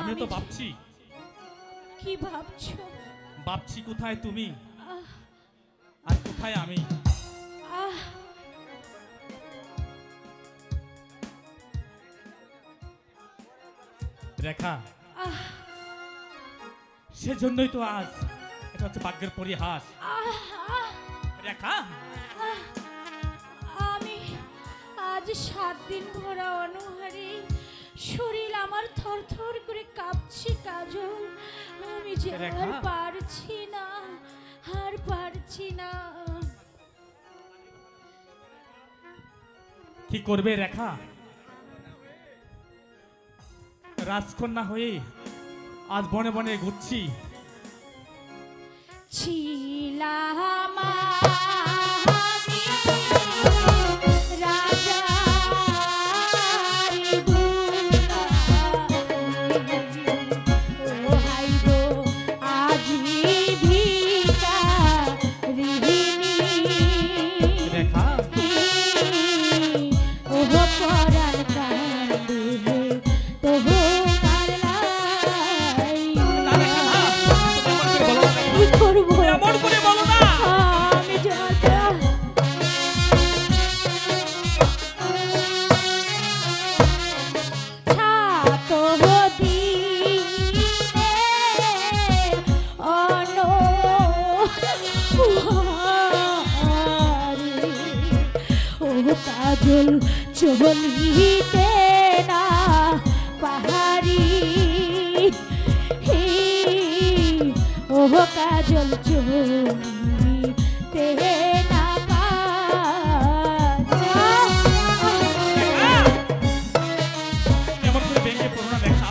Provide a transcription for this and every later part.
আমিও তো ভাবছি। কি ভাবছ? ভাবছি কোথায় তুমি? আর কোথায় আমি? রেখা সেজন্যই তো আজ এটা হচ্ছে ভাগ্যের পরিহাস। রেখা আমি আজ সাত দিন ভরা অনহারে শরীর আমার থরথর করে কাঁপছে কাজল। আমি যে আর পারছি না আর পারছি না। কি করবে রেখা? রাজকন্যা হয়ে আজ বনে বনে ঘুরছি। ছিলাম তুমি করে বলো না। আমি কাজল চলিতে না পাহাড়ি ও কাজল ভেঙে পড়ো না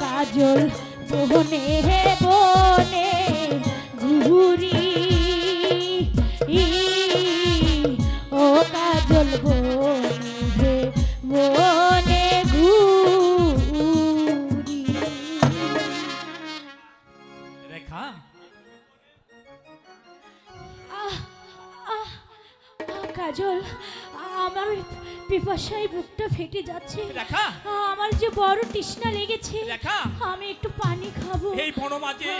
কাজল বনে বনে ঘুরি ও কাজল বনে বনে ঘুরি রেখা আহ, আহ, আহ, কাজল আমার পিপাসায় বুকটা ফেটে যাচ্ছে। রেখা। আমার যে বড় তৃষ্ণা লেগেছে রেখা। আমি একটু পানি খাব। এই বনমাঝে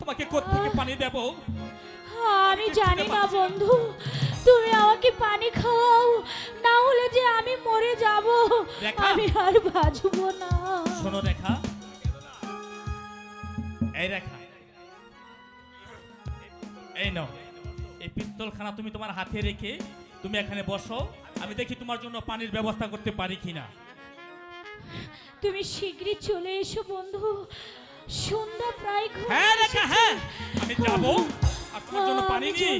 তোমাকে কোত্থেকে পানি দেব? আমি জানি না বন্ধু তুমি আমাকে পানি খাওয়াও না হলে যে আমি মরে যাব আমি আর বাঁচবো না। শোনো রেখা। এই রেখা। এই নাও। এই পিস্তলখানা তুমি তোমার হাতে রেখে তুমি এখানে বসো আমি দেখি তোমার জন্য পানির ব্যবস্থা করতে পারি কিনা। তুমি শীঘ্রই চলে এসো বন্ধু। সন্ধ্যা প্রায় ঘনিয়ে হ্যাঁ রেখা হ্যাঁ। আমি যাব। আর তোমার জন্য পানি নিয়ে।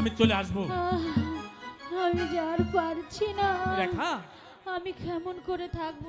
আমি চলে আসব। আমি যার পারছি না। রেখা। আমি কেমন করে থাকব?